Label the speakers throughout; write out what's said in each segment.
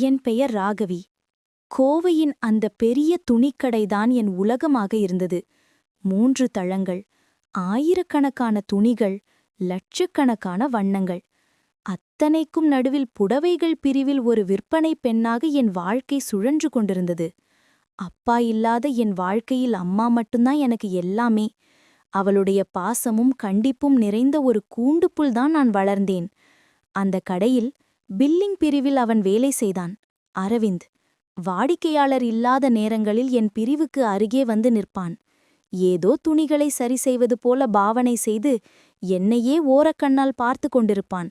Speaker 1: என் பெயர் ராகவி. கோவையின் அந்த பெரிய துணிக்கடைதான் என் உலகமாக இருந்தது. மூன்று தளங்கள் ஆயிரக்கணக்கான துணிகள் லட்சக்கணக்கான வண்ணங்கள். அத்தனைக்கும் நடுவில் புடவைகள் பிரிவில் ஒரு விற்பனை பெண்ணாக என் வாழ்க்கை சுழன்று கொண்டிருந்தது. அப்பா இல்லாத என் வாழ்க்கையில் அம்மா மட்டும்தான் எனக்கு எல்லாமே. அவளுடைய பாசமும் கண்டிப்பும் நிறைந்த ஒரு கூண்டுப்புல்தான் நான் வளர்ந்தேன். அந்த கடையில் பில்லிங் பிரிவில் அவன் வேலை செய்தான். அரவிந்த் வாடிக்கையாளர் இல்லாத நேரங்களில் என் பிரிவுக்கு அருகே வந்து நிற்பான். ஏதோ துணிகளை சரி செய்வது போல பாவனை செய்து என்னையே ஓரக்கண்ணால் பார்த்து கொண்டிருப்பான்.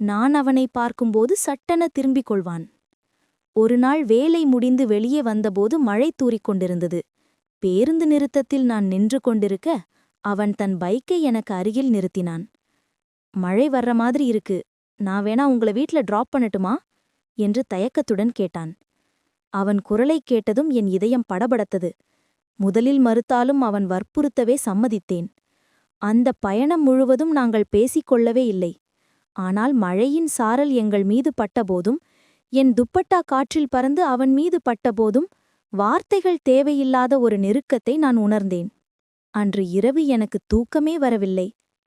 Speaker 1: நான் அவனை பார்க்கும்போது சட்டென திரும்பிக் கொள்வான். ஒருநாள் வேலை முடிந்து வெளியே வந்தபோது மழை தூறிக் கொண்டிருந்தது. பேருந்து நிறுத்தத்தில் நான் நின்று கொண்டிருக்க அவன் தன் பைக்கை எனக்கு அருகில் நிறுத்தினான். மழை வர்ற மாதிரி இருக்கு. நான் வேணா உங்கள வீட்ல டிராப் பண்ணட்டுமா? என்று தயக்கத்துடன் கேட்டான். அவன் குரலைக் கேட்டதும் என் இதயம் படபடத்தது. முதலில் மறுத்தாலும் அவன் வற்புறுத்தவே சம்மதித்தேன். அந்த பயணம் முழுவதும் நாங்கள் பேசிக்கொள்ளவே இல்லை. ஆனால் மழையின் சாரல் எங்கள் மீது பட்டபோதும் என் துப்பட்டா காற்றில் பறந்து அவன் மீது பட்டபோதும் வார்த்தைகள் தேவையில்லாத ஒரு நெருக்கத்தை நான் உணர்ந்தேன். அன்று இரவு எனக்கு தூக்கமே வரவில்லை.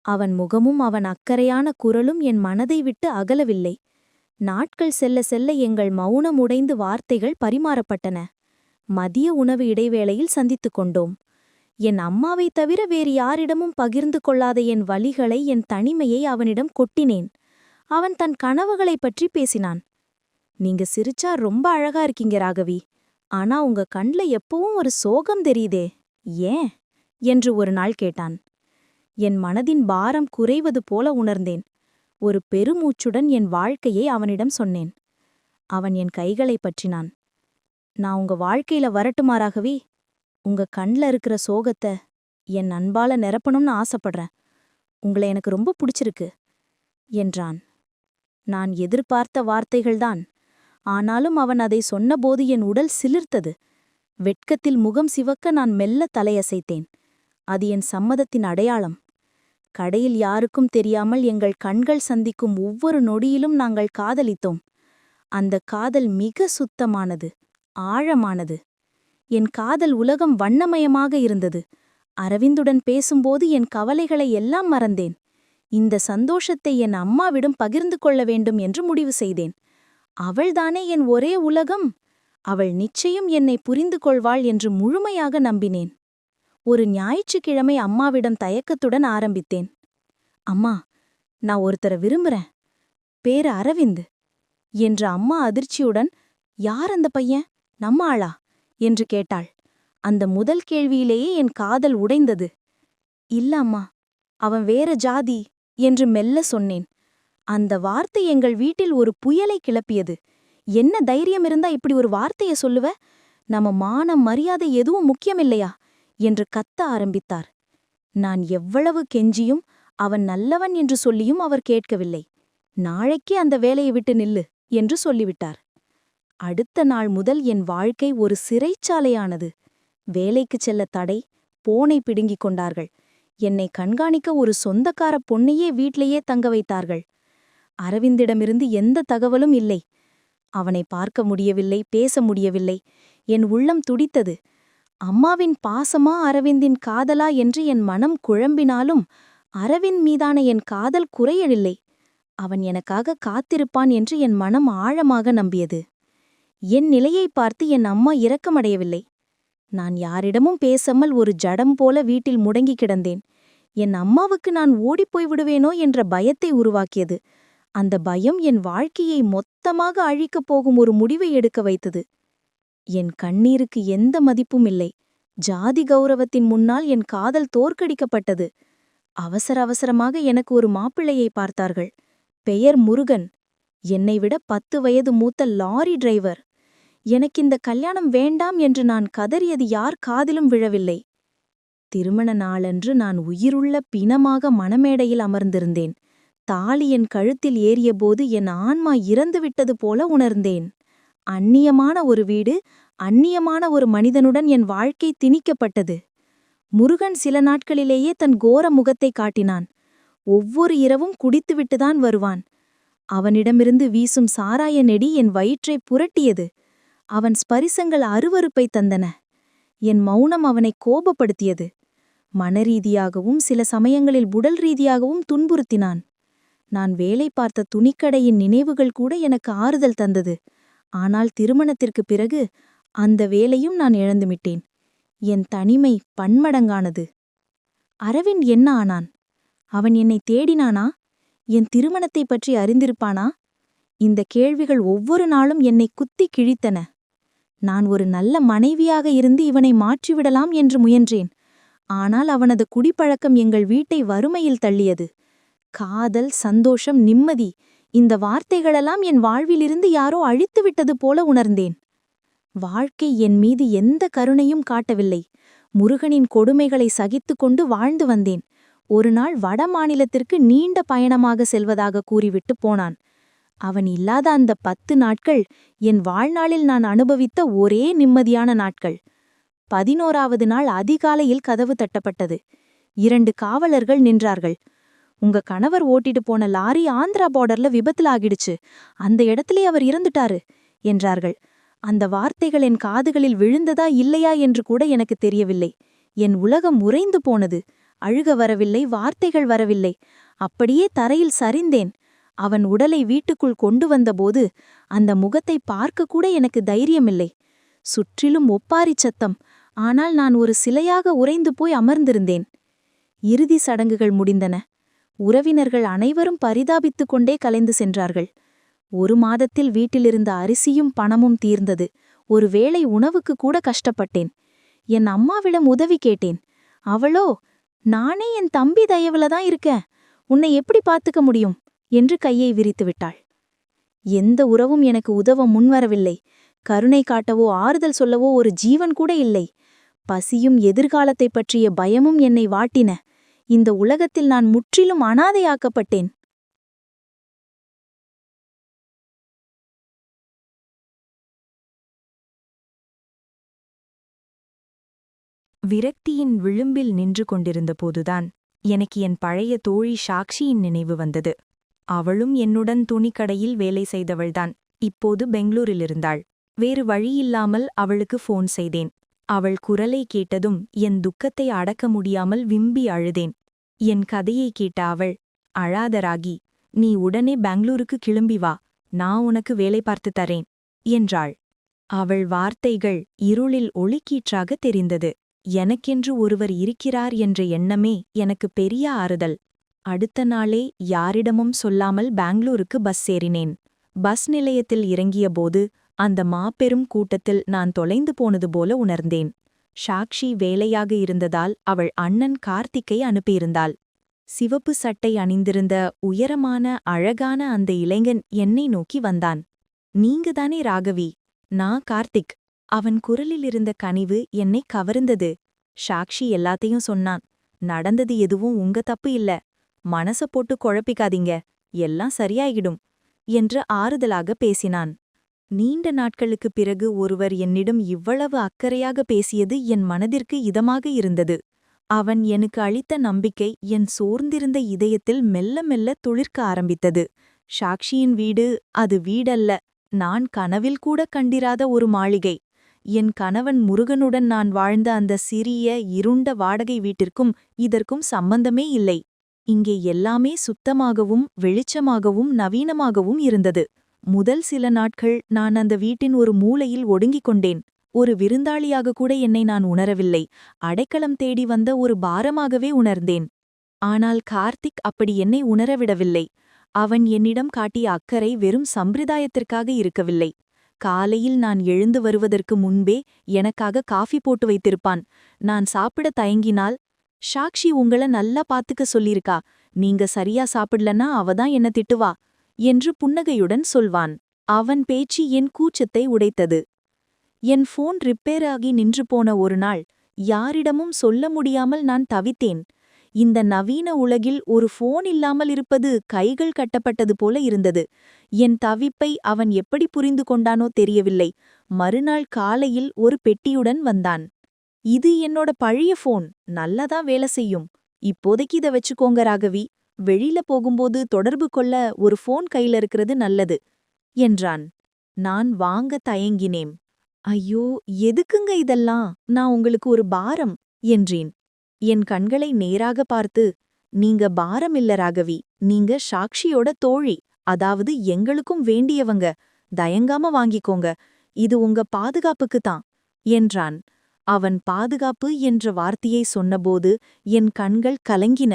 Speaker 1: அவன் முகமும் அவன் அக்கறையான குரலும் என் மனதை விட்டு அகலவில்லை. நாட்கள் செல்ல செல்ல எங்கள் மௌனம் உடைந்து வார்த்தைகள் பரிமாறப்பட்டன. மதிய உணவு இடைவேளையில் சந்தித்துக் கொண்டோம். என் அம்மாவைத் தவிர வேறு யாரிடமும் பகிர்ந்து கொள்ளாத என் வழிகளை என் தனிமையை அவனிடம் கொட்டினேன். அவன் தன் கனவுகளைப் பற்றி பேசினான். நீங்க சிரிச்சா ரொம்ப அழகா இருக்கீங்க ராகவி. ஆனா உங்க கண்ல எப்பவும் ஒரு சோகம் தெரியுதே. ஏன்? என்று ஒரு நாள் கேட்டான். என் மனதின் பாரம் குறைவது போல உணர்ந்தேன். ஒரு பெருமூச்சுடன் என் வாழ்க்கையை அவனிடம் சொன்னேன். அவன் என் கைகளைப் பற்றினான். நான் உங்க வாழ்க்கையில வரட்டுமாறாகவே உங்க கண்ல இருக்கிற சோகத்தை என் அன்பால நிரப்பணும்னு ஆசைப்படுறேன். உங்களை எனக்கு ரொம்ப பிடிச்சிருக்கு என்றான். நான் எதிர்பார்த்த வார்த்தைகள்தான் ஆனாலும் அவன் அதை சொன்னபோது என் உடல் சிலிர்த்தது. வெட்கத்தில் முகம் சிவக்க நான் மெல்ல தலையசைத்தேன். அது என் சம்மதத்தின் அடையாளம். கடையில் யாருக்கும் தெரியாமல் எங்கள் கண்கள் சந்திக்கும் ஒவ்வொரு நொடியிலும் நாங்கள் காதலித்தோம். அந்த காதல் மிக சுத்தமானது ஆழமானது. என் காதல் உலகம் வண்ணமயமாக இருந்தது. அரவிந்துடன் பேசும்போது என் கவலைகளை எல்லாம் மறந்தேன். இந்த சந்தோஷத்தை என் அம்மாவிடம் பகிர்ந்து கொள்ள வேண்டும் என்று முடிவு செய்தேன். அவள்தானே என் ஒரே உலகம்? அவள் நிச்சயம் என்னை புரிந்து கொள்வாள் என்று முழுமையாக நம்பினேன். ஒரு ஞாயிற்றுக்கிழமை அம்மாவிடம் தயக்கத்துடன் ஆரம்பித்தேன். அம்மா நான் ஒருத்தர விரும்புறேன். பேரு அரவிந்த். என்ற அம்மா அதிர்ச்சியுடன் யார் அந்த பையன்? நம்ம ஆளா? என்று கேட்டாள். அந்த முதல் கேள்வியிலேயே என் காதல் உடைந்தது. இல்ல அம்மா. அவன் வேற ஜாதி என்று மெல்ல சொன்னேன். அந்த வார்த்தை எங்கள் வீட்டில் ஒரு புயலை கிளப்பியது. என்ன தைரியம் இருந்தா இப்படி ஒரு வார்த்தைய சொல்லுவ? நம்ம மானம் மரியாதை எதுவும் முக்கியமில்லையா? என்று கத்த ஆரம்பித்தார். நான் எவ்வளவு கெஞ்சியும் அவன் நல்லவன் என்று சொல்லியும் அவர் கேட்கவில்லை. நாளைக்கே அந்த வேலையை விட்டு நில்லு என்று சொல்லிவிட்டார். அடுத்த நாள் முதல் என் வாழ்க்கை ஒரு சிறைச்சாலையானது. வேலைக்குச் செல்ல தடை போனை பிடுங்கிக் கொண்டார்கள். என்னை கண்காணிக்க ஒரு சொந்தக்கார பொண்ணையே வீட்டிலேயே தங்க வைத்தார்கள். அரவிந்திடமிருந்து எந்த தகவலும் இல்லை. அவனை பார்க்க முடியவில்லை பேச முடியவில்லை. என் உள்ளம் துடித்தது. அம்மாவின் பாசமா அரவிந்தின் காதலா என்று என் மனம் குழம்பினாலும் அரவிந்த் மீதான என் காதல் குறையவில்லை. அவன் எனக்காக காத்திருப்பான் என்று என் மனம் ஆழமாக நம்பியது. என் நிலையை பார்த்து என் அம்மா இரக்கமடையவில்லை. நான் யாரிடமும் பேசாமல் ஒரு ஜடம் போல வீட்டில் முடங்கி கிடந்தேன். என் அம்மாவுக்கு நான் ஓடிப்போய் விடுவேனோ என்ற பயத்தை உருவாக்கியது. அந்த பயம் என் வாழ்க்கையை மொத்தமாக அழிக்கப் போகும் ஒரு முடிவை எடுக்க வைத்தது. என் கண்ணீருக்கு எந்த மதிப்பும் இல்லை. ஜாதி கௌரவத்தின் முன்னால் என் காதல் தோற்கடிக்கப்பட்டது. அவசர அவசரமாக எனக்கு ஒரு மாப்பிள்ளையை பார்த்தார்கள். பெயர் முருகன். என்னை விட பத்து வயது மூத்த லாரி டிரைவர். எனக்கு இந்த கல்யாணம் வேண்டாம் என்று நான் கதறியது யார் காதிலும் விழவில்லை. திருமண நாளன்று நான் உயிருள்ள பிணமாக மணமேடையில் அமர்ந்திருந்தேன். தாலி என் கழுத்தில் ஏறியபோது என் ஆன்மா இறந்துவிட்டது போல உணர்ந்தேன். அந்நியமான ஒரு வீடு அந்நியமான ஒரு மனிதனுடன் என் வாழ்க்கை திணிக்கப்பட்டது. முருகன் சில நாட்களிலேயே தன் கோர முகத்தை காட்டினான். ஒவ்வொரு இரவும் குடித்துவிட்டுதான் வருவான். அவனிடமிருந்து வீசும் சாராய நெடி என் வயிற்றை புரட்டியது. அவன் ஸ்பரிசங்கள் அருவறுப்பை தந்தன. என் மௌனம் அவனை கோபப்படுத்தியது. மனரீதியாகவும் சில சமயங்களில் உடல் ரீதியாகவும் துன்புறுத்தினான். நான் வேலை பார்த்த துணிக்கடையின் நினைவுகள் கூட எனக்கு ஆறுதல் தந்தது. ஆனால் திருமணத்திற்குப் பிறகு அந்த வேலையும் நான் இழந்துவிட்டேன் என் தனிமை பன்மடங்கானது. அரவிந்த் என்ன ஆனான்? அவன் என்னை தேடினானா? என் திருமணத்தைப் பற்றி அறிந்திருப்பானா? இந்த கேள்விகள் ஒவ்வொரு நாளும் என்னை குத்தி கிழித்தன. நான் ஒரு நல்ல மனைவியாக இருந்து இவனை மாற்றிவிடலாம் என்று முயன்றேன். ஆனால் அவனது குடிப்பழக்கம் எங்கள் வீட்டை வறுமையில் தள்ளியது. காதல் சந்தோஷம் நிம்மதி இந்த வார்த்தைகளெல்லாம் என் வாழ்விலிருந்து யாரோ அழித்துவிட்டது போல உணர்ந்தேன். வாழ்க்கை என் மீது எந்த கருணையும் காட்டவில்லை. முருகனின் கொடுமைகளை சகித்துக் கொண்டு வாழ்ந்து வந்தேன். ஒரு நாள் வட மாநிலத்திற்கு நீண்ட பயணமாக செல்வதாக கூறிவிட்டு போனான். அவன் இல்லாத அந்த பத்து நாட்கள் என் வாழ்நாளில் நான் அனுபவித்த ஒரே நிம்மதியான நாட்கள். பதினோராவது நாள் அதிகாலையில் கதவு தட்டப்பட்டது. இரண்டு காவலர்கள் நின்றார்கள். உங்க கணவர் ஓட்டிட்டு போன லாரி ஆந்திரா பார்டர்ல விபத்துல ஆகிடுச்சு. அந்த இடத்திலே அவர் இறந்துட்டாரு என்றார்கள். அந்த வார்த்தைகள் என் காதுகளில் விழுந்ததா இல்லையா என்று கூட எனக்கு தெரியவில்லை. என் உலகம் உறைந்து போனது. அழுக வரவில்லை வார்த்தைகள் வரவில்லை. அப்படியே தரையில் சரிந்தேன். அவன் உடலை வீட்டுக்குள் கொண்டு வந்தபோது அந்த முகத்தை பார்க்க கூட எனக்கு தைரியமில்லை. சுற்றிலும் ஒப்பாரி சத்தம். ஆனால் நான் ஒரு சிலையாக உறைந்து போய் அமர்ந்திருந்தேன். இறுதி சடங்குகள் முடிந்தன. உறவினர்கள் அனைவரும் பரிதாபித்துக் கொண்டே கலைந்து சென்றார்கள். ஒரு மாதத்தில் வீட்டிலிருந்த அரிசியும் பணமும் தீர்ந்தது. ஒருவேளை உணவுக்கு கூட கஷ்டப்பட்டேன். என் அம்மாவிடம் உதவி கேட்டேன். அவளோ நானே என் தம்பி தயவுல தான் இருக்கேன். உன்னை எப்படி பார்த்துக்க முடியும்? என்று கையை விரித்து விட்டாள். எந்த உறவும் எனக்கு உதவ முன்வரவில்லை கருணை காட்டவோ ஆறுதல் சொல்லவோ ஒரு ஜீவன் கூட இல்லை. பசியும் எதிர்காலத்தைப் பற்றிய பயமும் என்னை வாட்டின. இந்த உலகத்தில் நான் முற்றிலும் அனாதையாக்கப்பட்டேன். விரக்தியின் விளிம்பில் நின்று கொண்டிருந்தபோதுதான் எனக்கு என் பழைய தோழி சாக்ஷியின் நினைவு வந்தது. அவளும் என்னுடன் துணிக்கடையில் வேலை செய்தவள்தான். இப்போது பெங்களூரிலிருந்தாள். வேறு வழியில்லாமல் அவளுக்கு ஃபோன் செய்தேன். அவள் குரலை கேட்டதும் என் துக்கத்தை அடக்க முடியாமல் விம்பி அழுதேன். என் கதையை கேட்ட அவள் அழாதராகி நீ உடனே பெங்களூருக்கு கிளம்பி வா. நான் உனக்கு வேலை பார்த்து தரேன் என்றாள். அவள் வார்த்தைகள் இருளில் ஒளிக்கீற்றாக தெரிந்தது. எனக்கென்று ஒருவர் இருக்கிறார் என்ற எண்ணமே எனக்கு பெரிய ஆறுதல். அடுத்த நாளே யாரிடமும் சொல்லாமல் பெங்களூருக்கு பஸ் ஏறினேன். பஸ் நிலையத்தில் இறங்கியபோது அந்த மாபெரும் கூட்டத்தில் நான் தொலைந்து போனது போல உணர்ந்தேன். சாக்ஷி வேலையாக இருந்ததால் அவள் அண்ணன் கார்த்திக்கை அனுப்பியிருந்தாள். சிவப்பு சட்டை அணிந்திருந்த உயரமான அழகான அந்த இளைஞன் என்னை நோக்கி வந்தான். நீங்கதானே ராகவி? நான் கார்த்திக். அவன் குரலிலிருந்த கனிவு என்னை கவர்ந்தது. சாக்ஷி எல்லாத்தையும் சொன்னான். நடந்தது எதுவும் உங்க தப்பு இல்ல. மனச போட்டு குழப்பிக்காதீங்க. எல்லாம் சரியாயிடும் என்று ஆறுதலாக பேசினான். நீண்ட நாட்களுக்குப் பிறகு ஒருவர் என்னிடம் இவ்வளவு அக்கறையாக பேசியது என் மனதிற்கு இதமாக இருந்தது. அவன் எனக்கு அளித்த நம்பிக்கை என் சோர்ந்திருந்த இதயத்தில் மெல்ல மெல்ல துளிர்க்க ஆரம்பித்தது. சாக்ஷியின் வீடு அது வீடல்ல. நான் கனவில் கூட கண்டிராத ஒரு மாளிகை. என் கணவன் முருகனுடன் நான் வாழ்ந்த அந்த சிறிய இருண்ட வாடகை வீட்டிற்கும் இதற்கும் சம்பந்தமே இல்லை. இங்கே எல்லாமே சுத்தமாகவும் வெளிச்சமாகவும் நவீனமாகவும் இருந்தது. முதல் சில நாட்கள் நான் அந்த வீட்டின் ஒரு மூலையில் ஒடுங்கிக் கொண்டேன். ஒரு விருந்தாளியாக கூட என்னை நான் உணரவில்லை. அடைக்கலம் தேடி வந்த ஒரு பாரமாகவே உணர்ந்தேன். ஆனால் கார்த்திக் அப்படி என்னை உணரவிடவில்லை. அவன் என்னிடம் காட்டிய அக்கறை வெறும் சம்பிரதாயத்திற்காக இருக்கவில்லை. காலையில் நான் எழுந்து வருவதற்கு முன்பே எனக்காக காஃபி போட்டு வைத்திருப்பான். நான் சாப்பிட தயங்கினால் சாக்ஷி உங்கள நல்லா பாத்துக்க சொல்லிருக்கா நீங்க சரியா சாப்பிடலன்னா அவதான் என்ன திட்டுவா? என்று புன்னகையுடன் சொல்வான். அவன் பேச்சு என் கூச்சத்தை உடைத்தது. என் ஃபோன் ரிப்பேர் ஆகி நின்று போன ஒரு நாள் யாரிடமும் சொல்ல முடியாமல் நான் தவித்தேன். இந்த நவீன உலகில் ஒரு ஃபோன் இல்லாமல் இருப்பது கைகள் கட்டப்பட்டது போல இருந்தது. என் தவிப்பை அவன் எப்படி புரிந்து கொண்டானோ தெரியவில்லை. மறுநாள் காலையில் ஒரு பெட்டியுடன் வந்தான். இது என்னோட பழைய ஃபோன் நல்லதா வேலை செய்யும். இப்போதைக்கு இத வச்சுக்கோங்க ராகவி. வெளியில போகும்போது தொடர்பு கொள்ள ஒரு ஃபோன் கையில இருக்கிறது நல்லது என்றான். நான் வாங்க தயங்கினேன். ஐயோ எதுக்குங்க இதெல்லாம்? நான் உங்களுக்கு ஒரு பாரம் என்றேன். என் கண்களை நேராக பார்த்து நீங்க பாரம் இல்ல ராகவி நீங்க சாக்ஷியோட தோழி அதாவது எங்களுக்கும் வேண்டியவங்க தயங்காம வாங்கிக்கோங்க இது உங்க பாதுகாப்புக்கு தான் என்றான். அவன் பாதுகாப்பு என்ற வார்த்தையை சொன்னபோது என் கண்கள் கலங்கின.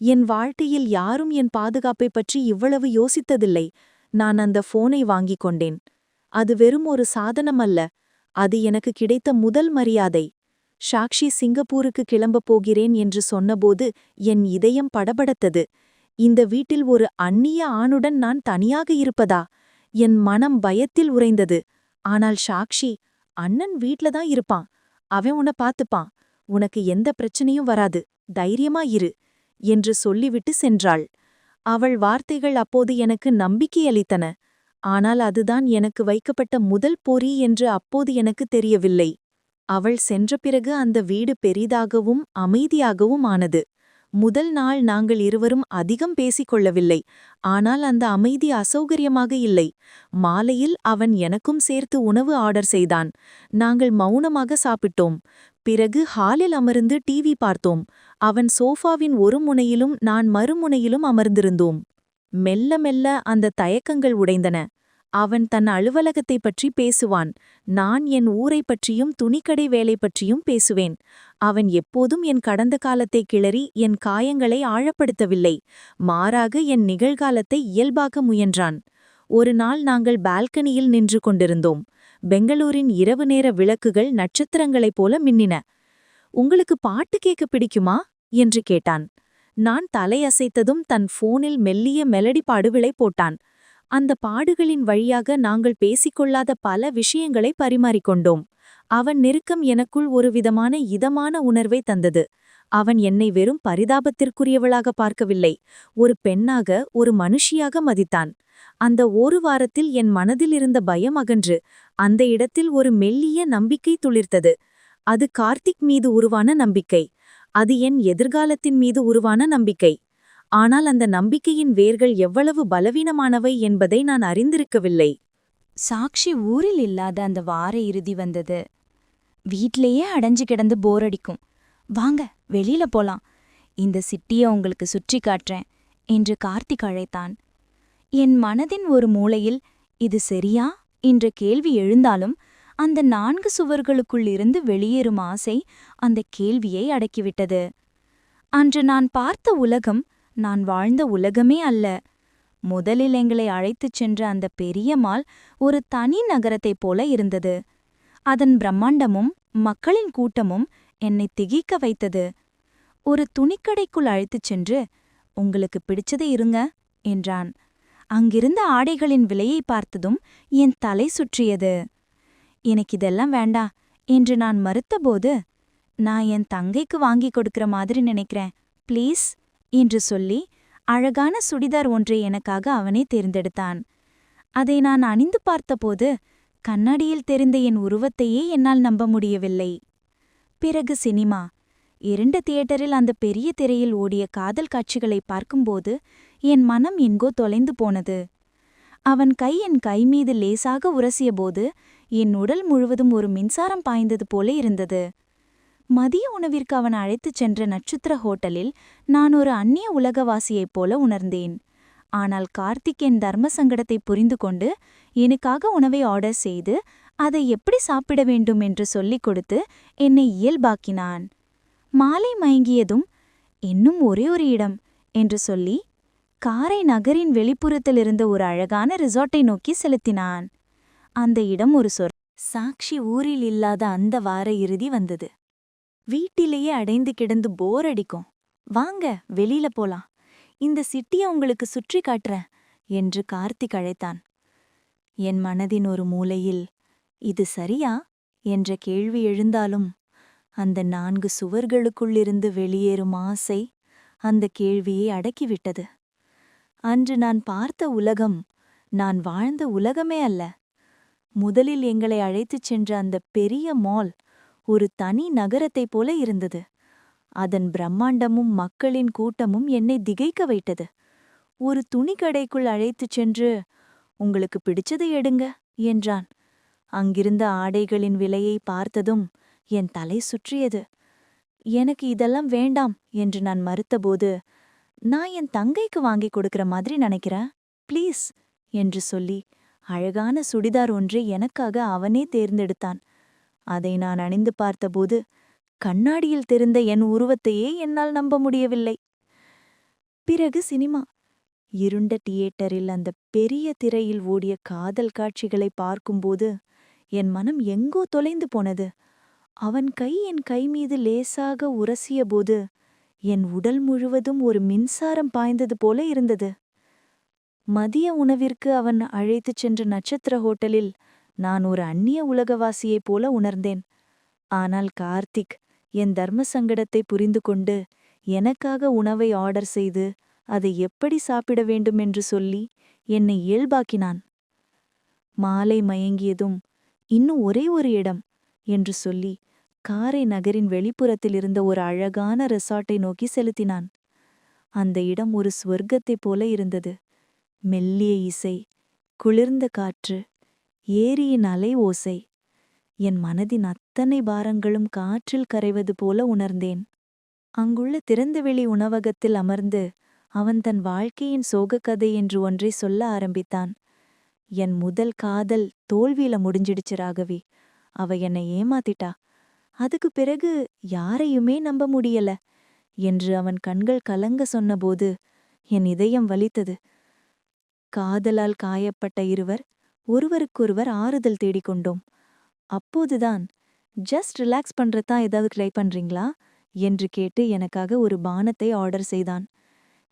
Speaker 1: என் வாழ்க்கையில் யாரும் என் பாதுகாப்பை பற்றி இவ்வளவு யோசித்ததில்லை. நான் அந்த போனை வாங்கிக் கொண்டேன். அது வெறும் ஒரு சாதனம் அல்ல அது எனக்கு கிடைத்த முதல் மரியாதை. சாக்ஷி சிங்கப்பூருக்கு கிளம்பப் போகிறேன் என்று சொன்னபோது என் இதயம் படபடத்தது. இந்த வீட்டில் ஒரு அந்நிய ஆணுடன் நான் தனியாக இருப்பதா? என் மனம் பயத்தில் உறைந்தது. ஆனால் சாக்ஷி அண்ணன் வீட்ல தான் இருப்பான். அவன் உன்னை பாத்துப்பான் உனக்கு எந்த பிரச்சனையும் வராது. தைரியமா இரு என்று சொல்லிவிட்டு சென்றாள். அவள் வார்த்தைகள் அப்போது எனக்கு நம்பிக்கையளித்தன ஆனால் அதுதான் எனக்கு வைக்கப்பட்ட முதல் பொறி என்று அப்போது எனக்கு தெரியவில்லை. அவள் சென்ற பிறகு அந்த வீடு பெரிதாகவும் அமைதியாகவும் ஆனது. முதல் நாள் நாங்கள் இருவரும் அதிகம் பேசிக் கொள்ளவில்லை ஆனால் அந்த அமைதி அசௌகரியமாக இல்லை. மாலையில் அவன் எனக்கும் சேர்த்து உணவு ஆர்டர் செய்தான். நாங்கள் மௌனமாக சாப்பிட்டோம். பிறகு ஹாலில் அமர்ந்து டிவி பார்த்தோம். அவன் சோஃபாவின் ஒரு முனையிலும் நான் மறுமுனையிலும் அமர்ந்திருந்தோம். மெல்ல மெல்ல அந்த தயக்கங்கள் உடைந்தன. அவன் தன் அலுவலகத்தை பற்றி பேசுவான். நான் என் ஊரை பற்றியும் துணிக்கடை வேலை பற்றியும் பேசுவேன். அவன் எப்போதும் என் கடந்த காலத்தை கிளறி என் காயங்களை ஆழப்படுத்தவில்லை. மாறாக என் நிகழ்காலத்தை இயல்பாக்க முயன்றான். ஒரு நாள் நாங்கள் பால்கனியில் நின்று கொண்டிருந்தோம். பெங்களூரின் இரவு நேர விளக்குகள் நட்சத்திரங்களைப் போல மின்னின. உங்களுக்கு பாட்டு கேட்க பிடிக்குமா? என்று கேட்டான். நான் தலையசைத்ததும் தன் ஃபோனில் மெல்லிய மெலடி பாடுவிளை போட்டான். அந்த பாடுகளின் வழியாக நாங்கள் பேசிக்கொள்ளாத பல விஷயங்களை பரிமாறிக்கொண்டோம். அவன் நெருக்கம் எனக்குள் ஒரு விதமான இதமான உணர்வை தந்தது. அவன் என்னை வெறும் பரிதாபத்திற்குரியவளாக பார்க்கவில்லை. ஒரு பெண்ணாக ஒரு மனுஷியாக மதித்தான். அந்த ஒரு வாரத்தில் என் மனதில் இருந்த பயம் அகன்று அந்த இடத்தில் ஒரு மெல்லிய நம்பிக்கை துளிர்த்தது. அது கார்த்திக் மீது உருவான நம்பிக்கை. அது என் எதிர்காலத்தின் மீது உருவான நம்பிக்கை. ஆனால் அந்த நம்பிக்கையின் வேர்கள் எவ்வளவு பலவீனமானவை என்பதை நான் அறிந்திருக்கவில்லை.
Speaker 2: சாக்ஷி ஊரில் இல்லாத அந்த வார இறுதி வந்தது. வீட்லேயே அடைஞ்சு கிடந்து போர் அடிக்கும். வாங்க வெளியில போலாம். இந்த சிட்டிய உங்களுக்கு சுற்றி காட்டுறேன் என்று கார்த்திக் அழைத்தான். என் மனதின் ஒரு மூலையில் இது சரியா? என்ற கேள்வி எழுந்தாலும் அந்த நான்கு சுவர்களுக்குள் இருந்து வெளியேறும் ஆசை அந்த கேள்வியை அடக்கிவிட்டது. அன்று நான் பார்த்த உலகம் நான் வாழ்ந்த உலகமே அல்ல. முதலில் எங்களை அழைத்துச் சென்ற அந்த பெரிய மால் ஒரு தனி நகரத்தைப் போல இருந்தது. அதன் பிரம்மாண்டமும் மக்களின் கூட்டமும் என்னை திகிக்க வைத்தது. ஒரு துணிக்கடைக்குள் அழைத்துச் சென்று உங்களுக்கு பிடிச்சதை இருங்க என்றான். அங்கிருந்த ஆடைகளின் விலையை பார்த்ததும் என் தலை சுற்றியது. எனக்கு இதெல்லாம் வேண்டா என்று நான் மறுத்தபோது நான் என் தங்கைக்கு வாங்கி கொடுக்கிற மாதிரி நினைக்கிறேன் ப்ளீஸ். என்று சொல்லி அழகான சுடிதார் ஒன்றை எனக்காக அவனே தேர்ந்தெடுத்தான். அதை நான் அணிந்து பார்த்தபோது கண்ணாடியில் தெரிந்த என் உருவத்தையே என்னால் நம்ப முடியவில்லை. பிறகு சினிமா. இரண்டு தியேட்டரில் அந்த பெரிய திரையில் ஓடிய காதல் காட்சிகளை பார்க்கும்போது என் மனம் எங்கோ தொலைந்து போனது. அவன் கை என் கை மீது லேசாக உரசியபோது என் உடல் முழுவதும் ஒரு மின்சாரம் பாய்ந்தது போல இருந்தது. மதிய உணவிற்கு அவன் அழைத்துச் சென்ற நட்சத்திர ஹோட்டலில் நான் ஒரு அந்நிய உலகவாசியைப் போல உணர்ந்தேன். ஆனால் கார்த்திக் என் தர்ம சங்கடத்தை புரிந்து கொண்டு எனக்காக உணவை ஆர்டர் செய்து அதை எப்படி சாப்பிட வேண்டும் என்று சொல்லிக் கொடுத்து என்னை இயல்பாக்கினான். மாலை மயங்கியதும் இன்னும் ஒரே ஒரு இடம் என்று சொல்லி காரை நகரின் வெளிப்புறத்தில் இருந்த ஒரு அழகான ரிசார்ட்டை நோக்கி செலுத்தினான். அந்த இடம் ஒரு சொற் சாட்சி ஊரில் இல்லாத அந்த வார இறுதி வந்தது. வீட்டிலேயே அடைந்து கிடந்து போர் அடிக்கும். வாங்க வெளியில போலாம். இந்த சிட்டியை உங்களுக்கு சுற்றி காட்டுறேன் என்று கார்த்திக் அழைத்தான். என் மனதின் ஒரு மூலையில் இது சரியா? என்ற கேள்வி எழுந்தாலும் அந்த நான்கு சுவர்களுக்குள்ளிருந்து வெளியேறும் ஆசை அந்த கேள்வியை அடக்கிவிட்டது. அன்று நான் பார்த்த உலகம் நான் வாழ்ந்த உலகமே அல்ல. முதலில் எங்களை அழைத்துச் சென்ற அந்த பெரிய மால் ஒரு தனி நகரத்தைப் போல இருந்தது.
Speaker 1: அதன் பிரம்மாண்டமும் மக்களின் கூட்டமும் என்னை திகைக்க வைத்தது. ஒரு துணிக்கடைக்குள் அழைத்துச் சென்று உங்களுக்கு பிடிச்சதை எடுங்க என்றான். அங்கிருந்த ஆடைகளின் விலையை பார்த்ததும் என் தலை சுற்றியது. எனக்கு இதெல்லாம் வேண்டாம் என்று நான் மறுத்தபோது நான் என் தங்கைக்கு வாங்கி கொடுக்கிற மாதிரி நினைக்கிறேன் ப்ளீஸ் என்று சொல்லி அழகான சுடிதார் ஒன்றை எனக்காக அவனே தேர்ந்தெடுத்தான். அதை நான் அணிந்து பார்த்தபோது கண்ணாடியில் தெரிந்த என் உருவத்தையே என்னால் நம்ப முடியவில்லை. பிறகு சினிமா. இருண்ட தியேட்டரில் அந்த பெரிய திரையில் ஓடிய காதல் காட்சிகளை பார்க்கும்போது என் மனம் எங்கோ தொலைந்து போனது. அவன் கை என் கை மீது லேசாக உரசியபோது என் உடல் முழுவதும் ஒரு மின்சாரம் பாய்ந்தது போல இருந்தது. மதிய உணவிற்கு அவன் அழைத்துச் சென்ற நட்சத்திர ஹோட்டலில் நான் ஒரு அந்நிய உலகவாசியைப் போல உணர்ந்தேன். ஆனால் கார்த்திக் என் தர்ம சங்கடத்தை புரிந்து கொண்டு எனக்காக உணவை ஆர்டர் செய்து அதை எப்படி சாப்பிட வேண்டும் என்று சொல்லி என்னை இயல்பாக்கினான். மாலை மயங்கியதும் இன்னும் ஒரே ஒரு இடம் என்று சொல்லி காரை நகரின் வெளிப்புறத்தில் இருந்த ஒரு அழகான ரெசார்ட்டை நோக்கி செலுத்தினான். அந்த இடம் ஒரு ஸ்வர்க்கத்தைப் போல இருந்தது. மெல்லிய இசை குளிர்ந்த காற்று ஏரியின் அலை ஓசை. என் மனதின் அத்தனை பாரங்களும் காற்றில் கரைவது போல உணர்ந்தேன். அங்குள்ள திறந்தவெளி உணவகத்தில் அமர்ந்து அவன் தன் வாழ்க்கையின் சோகக்கதை என்று ஒன்றை சொல்ல ஆரம்பித்தான். என் முதல் காதல் தோல்வியில முடிஞ்சிடுச்சு ராகவி. அவ என்னை ஏமாத்திட்டா. அதுக்கு பிறகு யாரையுமே நம்ப முடியல என்று அவன் கண்கள் கலங்க சொன்னபோது என் இதயம் வலித்தது. காதலால் காயப்பட்ட இருவர் ஒருவருக்கொருவர் ஆறுதல் தேடிக் கொண்டோம். அப்போதுதான் ஜஸ்ட் ரிலாக்ஸ் பண்றதா ஏதாவது ட்ரை பண்றீங்களா? என்று கேட்டு எனக்காக ஒரு பானத்தை ஆர்டர் செய்தான்.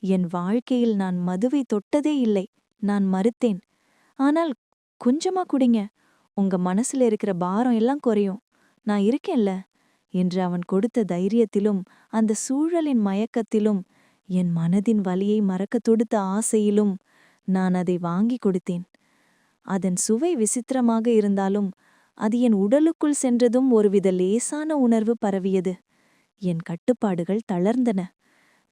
Speaker 1: என் வாழ்க்கையில் நான் மதுவை தொட்டதே இல்லை. நான் மறுத்தேன். ஆனால் கொஞ்சமா குடிங்க. உங்க மனசுல இருக்கிற பாரம் எல்லாம் குறையும். நான் இருக்கேன்ல என்று அவன் கொடுத்த தைரியத்திலும் அந்த சூழலின் மயக்கத்திலும் என் மனதின் வலியை மறக்க தொடுத்த ஆசையிலும் நான் அதை வாங்கி கொடுத்தேன். அதன் சுவை விசித்திரமாக இருந்தாலும் அது என் உடலுக்குள் சென்றதும் ஒருவித லேசான உணர்வு பரவியது. என் கட்டுப்பாடுகள் தளர்ந்தன.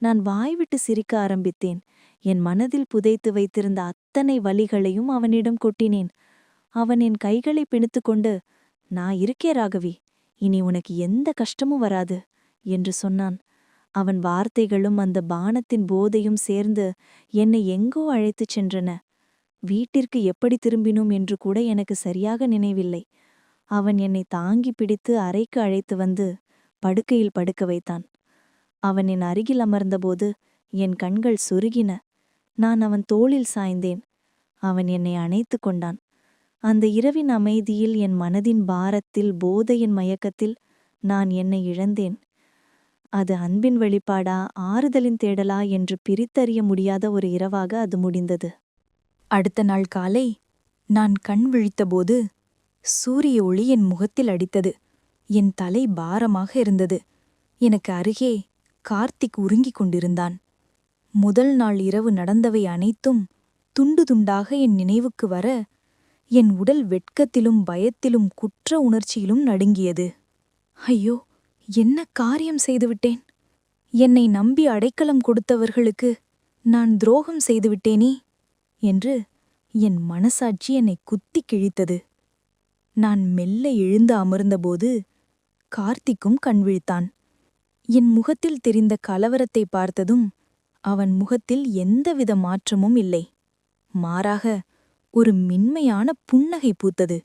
Speaker 1: நான் வாய்விட்டு சிரிக்க ஆரம்பித்தேன். என் மனதில் புதைத்து வைத்திருந்த அத்தனை வலிகளையும் அவனிடம் கொட்டினேன். அவன் என் கைகளை பிணித்துக்கொண்டு நான் இருக்கே ராகவி இனி உனக்கு எந்த கஷ்டமும் வராது என்று சொன்னான். அவன் வார்த்தைகளும் அந்த பானத்தின் போதையும் சேர்ந்து என்னை எங்கோ அழைத்துச் சென்றன. வீட்டிற்கு எப்படி திரும்பினோம் என்று கூட எனக்கு சரியாக நினைவில்லை. அவன் என்னை தாங்கி பிடித்து அறைக்கு அழைத்து வந்து படுக்கையில் படுக்க வைத்தான். அவன் என் அருகில் அமர்ந்தபோது என் கண்கள் சுருகின. நான் அவன் தோளில் சாய்ந்தேன். அவன் என்னை அணைத்து கொண்டான். அந்த இரவின் அமைதியில் என் மனதின் பாரத்தில் போதையின் மயக்கத்தில் நான் என்னை இழந்தேன். அது அன்பின் வெளிப்பாடா ஆறுதலின் தேடலா என்று பிரித்தறிய முடியாத ஒரு இரவாக அது முடிந்தது.
Speaker 2: அடுத்த நாள் காலை நான் கண் விழித்தபோது சூரிய ஒளி என் முகத்தில் அடித்தது. என் தலை பாரமாக இருந்தது. எனக்கு அருகே கார்த்திக் உருங்கிக் கொண்டிருந்தான். முதல் நாள் இரவு நடந்தவை அனைத்தும் துண்டு துண்டாக என் நினைவுக்கு வர என் உடல் வெட்கத்திலும் பயத்திலும் குற்ற உணர்ச்சியிலும் நடுங்கியது. ஐயோ என்ன காரியம் செய்துவிட்டேன்? என்னை நம்பி அடைக்கலம் கொடுத்தவர்களுக்கு நான் துரோகம் செய்துவிட்டேனே? என்று என் மனசாட்சி என்னை குத்திக் கிழித்தது. நான் மெல்ல எழுந்து அமர்ந்தபோது கார்த்திக்கும் கண்விழித்தான் என் முகத்தில் தெரிந்த கலவரத்தை பார்த்ததும் அவன் முகத்தில் எந்தவித மாற்றமும் இல்லை. மாறாக ஒரு மென்மையான புன்னகை பூத்தது.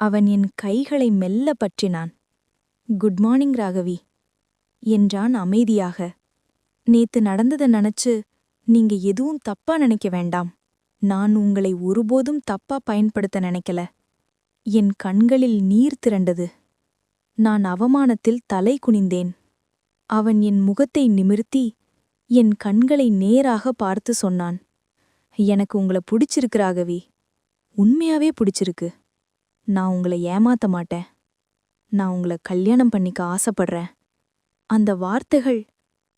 Speaker 2: அவன் என் கைகளை மெல்ல பற்றினான். குட் மார்னிங் ராகவி என்றான் அமைதியாக. நேத்து நடந்தத நினைச்சு நீங்க எதுவும் தப்பா நினைக்க வேண்டாம். நான் உங்களை ஒருபோதும் தப்பா பயன்படுத்த நினைக்கல. என் கண்களில் நீர் திரண்டது. நான் அவமானத்தில் தலை குனிந்தேன். அவன் என் முகத்தை நிமிர்த்தி என் கண்களை நேராக பார்த்து சொன்னான். எனக்கு உங்களை பிடிச்சிருக்கு ராகவி. உண்மையாவே பிடிச்சிருக்கு. நான் உங்களை ஏமாத்த மாட்டேன். நான் உங்களை கல்யாணம் பண்ணிக்க ஆசைப்படுறேன். அந்த வார்த்தைகள்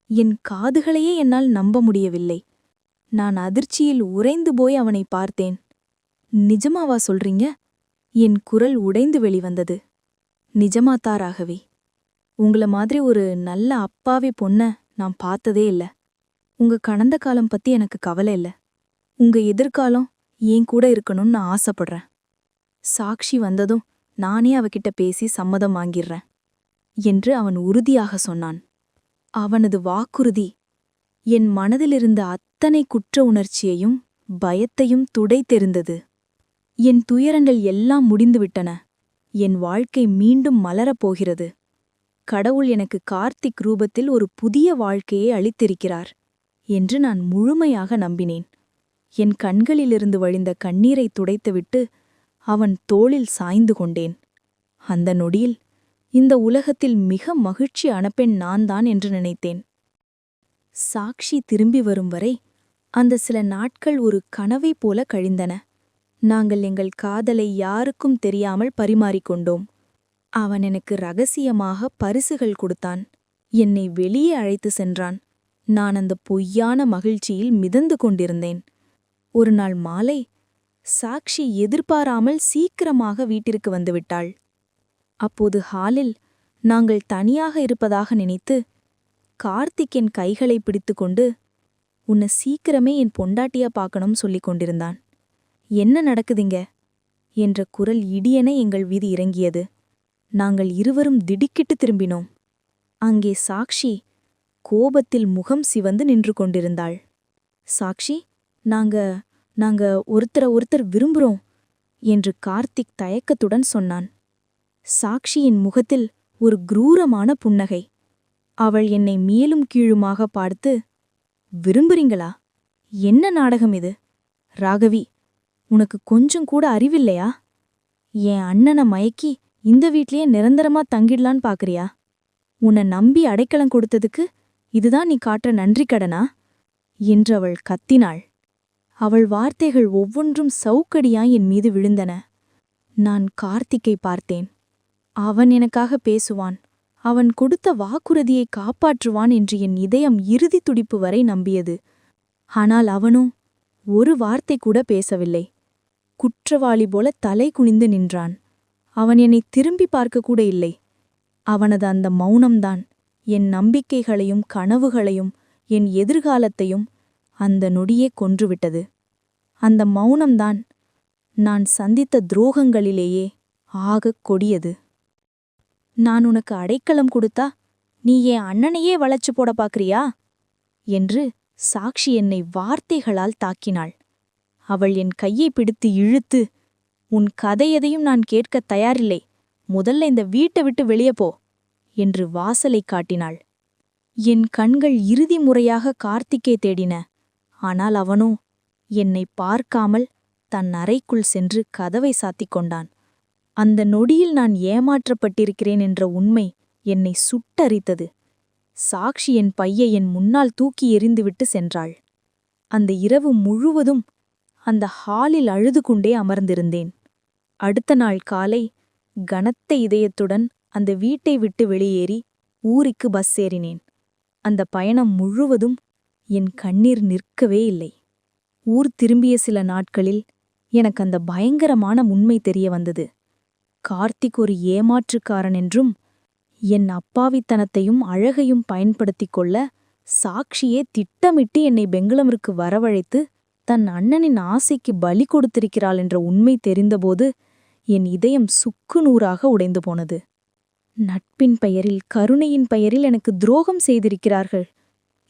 Speaker 2: என் காதுகளையே என்னால் நம்ப முடியவில்லை. நான் அதிர்ச்சியில் உறைந்து போய் அவனை பார்த்தேன். நிஜமாவா சொல்றீங்க? என் குரல் உடைந்து வெளிவந்தது நிஜமாத்தா ராகவி
Speaker 1: உங்கள மாதிரி ஒரு நல்ல அப்பாவி பொண்ண நான் பார்த்ததே இல்ல. உங்க கடந்த காலம் பத்தி எனக்கு கவலை இல்ல. உங்க எதிர்காலம் என் கூட இருக்கணும்னு நான் ஆசைப்படுறேன். சாக்ஷி வந்ததும் நானே அவகிட்ட பேசி சம்மதம் வாங்கிடுறேன். என்று அவன் உறுதியாக சொன்னான். அவனது வாக்குறுதி என் மனதிலிருந்த அத்தனை குற்ற உணர்ச்சியையும் பயத்தையும் துடைத்தெறிந்தது என் துயரங்கள் எல்லாம் முடிந்துவிட்டன. என் வாழ்க்கை மீண்டும் மலரப் போகிறது. கடவுள் எனக்கு கார்த்திக் ரூபத்தில் ஒரு புதிய வாழ்க்கையை அளித்திருக்கிறார் என்று நான் முழுமையாக நம்பினேன். என் கண்களிலிருந்து வழிந்த கண்ணீரை துடைத்துவிட்டு அவன் தோளில் சாய்ந்து கொண்டேன். அந்த நொடியில் இந்த உலகத்தில் மிக மகிழ்ச்சியான பெண் நான்தான் என்று நினைத்தேன். சாக்ஷி திரும்பி வரும் வரை அந்த சில நாட்கள் ஒரு கனவைப் போல கழிந்தன. நாங்கள் எங்கள் காதலை யாருக்கும் தெரியாமல் பரிமாறிக்கொண்டோம் அவன் எனக்கு ரகசியமாக பரிசுகள் கொடுத்தான். என்னை வெளியே அழைத்து சென்றான். நான் அந்த பொய்யான மகிழ்ச்சியில் மிதந்து கொண்டிருந்தேன். ஒரு நாள் மாலை சாக்ஷி எதிர்பாராமல் சீக்கிரமாக வீட்டிற்கு வந்துவிட்டாள் அப்போது ஹாலில் நாங்கள் தனியாக இருப்பதாக நினைத்து கார்த்திக் என் கைகளை பிடித்துக்கொண்டு உன்னை சீக்கிரமே என் பொண்டாட்டியா பார்க்கணும் சொல்லிக் கொண்டிருந்தான். என்ன நடக்குதுங்க? என்ற குரல் இடியென எங்கள் வீதி இறங்கியது. நாங்கள் இருவரும் திடுக்கிட்டு திரும்பினோம். அங்கே சாக்ஷி கோபத்தில் முகம் சிவந்து நின்று கொண்டிருந்தாள். சாக்ஷி நாங்க நாங்க ஒருத்தர ஒருத்தர் விரும்புறோம் என்று கார்த்திக் தயக்கத்துடன் சொன்னான். சாக்ஷியின் முகத்தில் ஒரு குரூரமான புன்னகை. அவள் என்னை மேலும் கீழுமாக பார்த்து விரும்புறீங்களா? என்ன நாடகம் இது? ராகவி உனக்கு கொஞ்சம் கூட அறிவில்லையா? என் அண்ணனை மயக்கி இந்த வீட்லயே நிரந்தரமா தங்கிடலான்னு பாக்குறியா? உன்னை நம்பி அடைக்கலம் கொடுத்ததுக்கு இதுதான் நீ காட்டுற நன்றி கடனா? என்று அவள் கத்தினாள். அவள் வார்த்தைகள் ஒவ்வொன்றும் சவுக்கடியாய் என் மீது விழுந்தன. நான் கார்த்திக்கை பார்த்தேன். அவன் எனக்காக பேசுவான். அவன் கொடுத்த வாக்குறுதியை காப்பாற்றுவான் என்று என் இதயம் இறுதி துடிப்பு வரை நம்பியது. ஆனால் அவனோ ஒரு வார்த்தை கூட பேசவில்லை. குற்றவாளி போல தலை குனிந்து நின்றான். அவன் என்னை திரும்பி பார்க்க கூட இல்லை. அவனது அந்த மௌனம்தான் என் நம்பிக்கைகளையும் கனவுகளையும் என் எதிர்காலத்தையும் அந்த நொடியே கொன்றுவிட்டது. அந்த மௌனம்தான் நான் சந்தித்த துரோகங்களிலேயே ஆகக் கொடியது. நான் உனக்கு அடைக்கலம் கொடுத்தா நீ என் அண்ணனையே வளைச்சு போட பாக்குறியா என்று சாக்ஷி என்னை வார்த்தைகளால் தாக்கினாள். அவள் என் கையை பிடித்து இழுத்து உன் கதையதையும் நான் கேட்கத் தயாரில்லை. முதல்ல இந்த வீட்டை விட்டு வெளியே போ என்று வாசலை காட்டினாள். என் கண்கள் இறுதி முறையாக கார்த்திக்கே தேடின. ஆனால் அவனோ என்னை பார்க்காமல் தன் அறைக்குள் சென்று கதவை சாத்திக் கொண்டான். அந்த நொடியில் நான் ஏமாற்றப்பட்டிருக்கிறேன் என்ற உண்மை என்னை சுட்டரித்தது. சாக்ஷி என் பையை என் முன்னால் தூக்கி எறிந்துவிட்டு சென்றாள். அந்த இரவு முழுவதும் அந்த ஹாலில் அழுது கொண்டே அமர்ந்திருந்தேன். அடுத்த நாள் காலை கனத்த இதயத்துடன் அந்த வீட்டை விட்டு வெளியேறி ஊருக்கு பஸ் ஏறினேன். அந்த பயணம் முழுவதும் என் கண்ணீர் நிற்கவே இல்லை. ஊர் திரும்பிய சில நாட்களில் எனக்கு அந்த பயங்கரமான உண்மை தெரிய வந்தது. கார்த்திக் ஒரு ஏமாற்றுக்காரன் என்றும் என் அப்பாவித்தனத்தையும் அழகையும் பயன்படுத்திக் கொள்ள சாக்ஷியே திட்டமிட்டு என்னை பெங்களூருக்கு வரவழைத்து தன் அண்ணனின் ஆசைக்கு பலி கொடுத்திருக்கிறாள் என்ற உண்மை தெரிந்தபோது என் இதயம் சுக்குநூறாக உடைந்து போனது. நட்பின் பெயரில் கருணையின் பெயரில் எனக்கு துரோகம் செய்திருக்கிறார்கள்.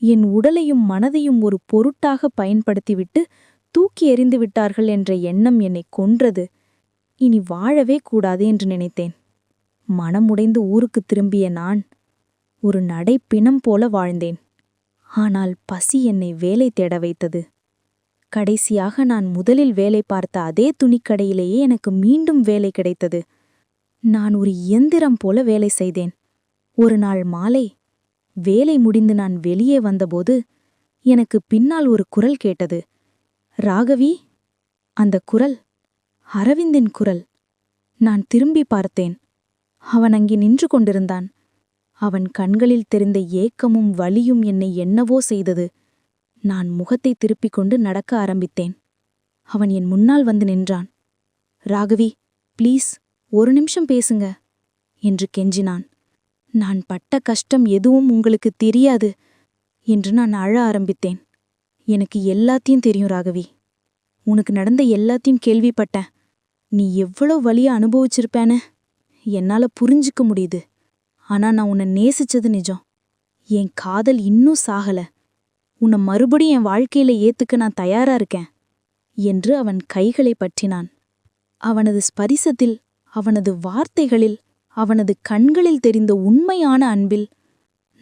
Speaker 1: என் உடலையும் மனதையும் ஒரு பொருட்டாக பயன்படுத்திவிட்டு தூக்கி எறிந்து விட்டார்கள் என்ற எண்ணம் என்னை கொன்றது. இனி வாழவே கூடாது என்று நினைத்தேன். மனமுடைந்து ஊருக்குத் திரும்பிய நான் ஒரு நடைப்பிணம் போல வாழ்ந்தேன். ஆனால் பசி என்னை வேலை தேட வைத்தது. கடைசியாக நான் முதலில் வேலை பார்த்த அதே துணிக்கடையிலேயே எனக்கு மீண்டும் வேலை கிடைத்தது. நான் ஒரு இயந்திரம் போல வேலை செய்தேன். ஒரு நாள் மாலை வேலை முடிந்து நான் வெளியே வந்தபோது எனக்கு பின்னால் ஒரு குரல் கேட்டது. ராகவி அந்த குரல் அரவிந்தின் குரல். நான் திரும்பி பார்த்தேன். அவன் அங்கே நின்று கொண்டிருந்தான். அவன் கண்களில் தெரிந்த ஏக்கமும் வலியும் என்னை என்னவோ செய்தது. நான் முகத்தை திருப்பிக் கொண்டு நடக்க ஆரம்பித்தேன். அவன் என் முன்னால் வந்து நின்றான். ராகவி ப்ளீஸ் ஒரு நிமிஷம் பேசுங்க என்று கெஞ்சினான். நான் பட்ட கஷ்டம் எதுவும் உங்களுக்கு தெரியாது என்று நான் அழ ஆரம்பித்தேன். எனக்கு எல்லாத்தையும் தெரியும் ராகவி. உனக்கு நடந்த எல்லாத்தையும் கேள்விப்பட்டேன். நீ எவ்வளோ வழியை அனுபவிச்சிருப்பேன்னு என்னால புரிஞ்சுக்க முடியுது. ஆனா நான் உன்னை நேசிச்சது நிஜம். என் காதல் இன்னும் சாகல. உன்னை மறுபடியும் என் வாழ்க்கையில ஏத்துக்க நான் தயாரா இருக்கேன் என்று அவன் கைகளை பற்றினான். அவனது ஸ்பரிசத்தில் அவனது வார்த்தைகளில் அவனது கண்களில் தெரிந்த உண்மையான அன்பில்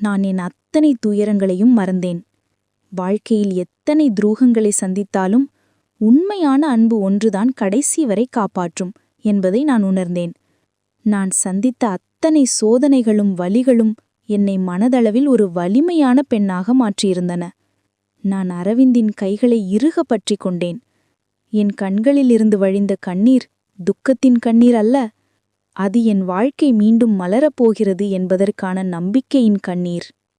Speaker 1: நான் என் அத்தனை துயரங்களையும் மறந்தேன். வாழ்க்கையில் எத்தனை துரோகங்களை சந்தித்தாலும் உண்மையான அன்பு ஒன்றுதான் கடைசி வரை காப்பாற்றும் என்பதை நான் உணர்ந்தேன். நான் சந்தித்த அத்தனை சோதனைகளும் வலிகளும் என்னை மனதளவில் ஒரு வலிமையான பெண்ணாக மாற்றியிருந்தன. நான் அரவிந்தின் கைகளை இறுக பற்றிக் கொண்டேன். என் கண்களிலிருந்து வழிந்த கண்ணீர் துக்கத்தின் கண்ணீர் அல்ல அது என் வாழ்க்கை மீண்டும் மலரப்போகிறது என்பதற்கான நம்பிக்கையின் கண்ணீர்.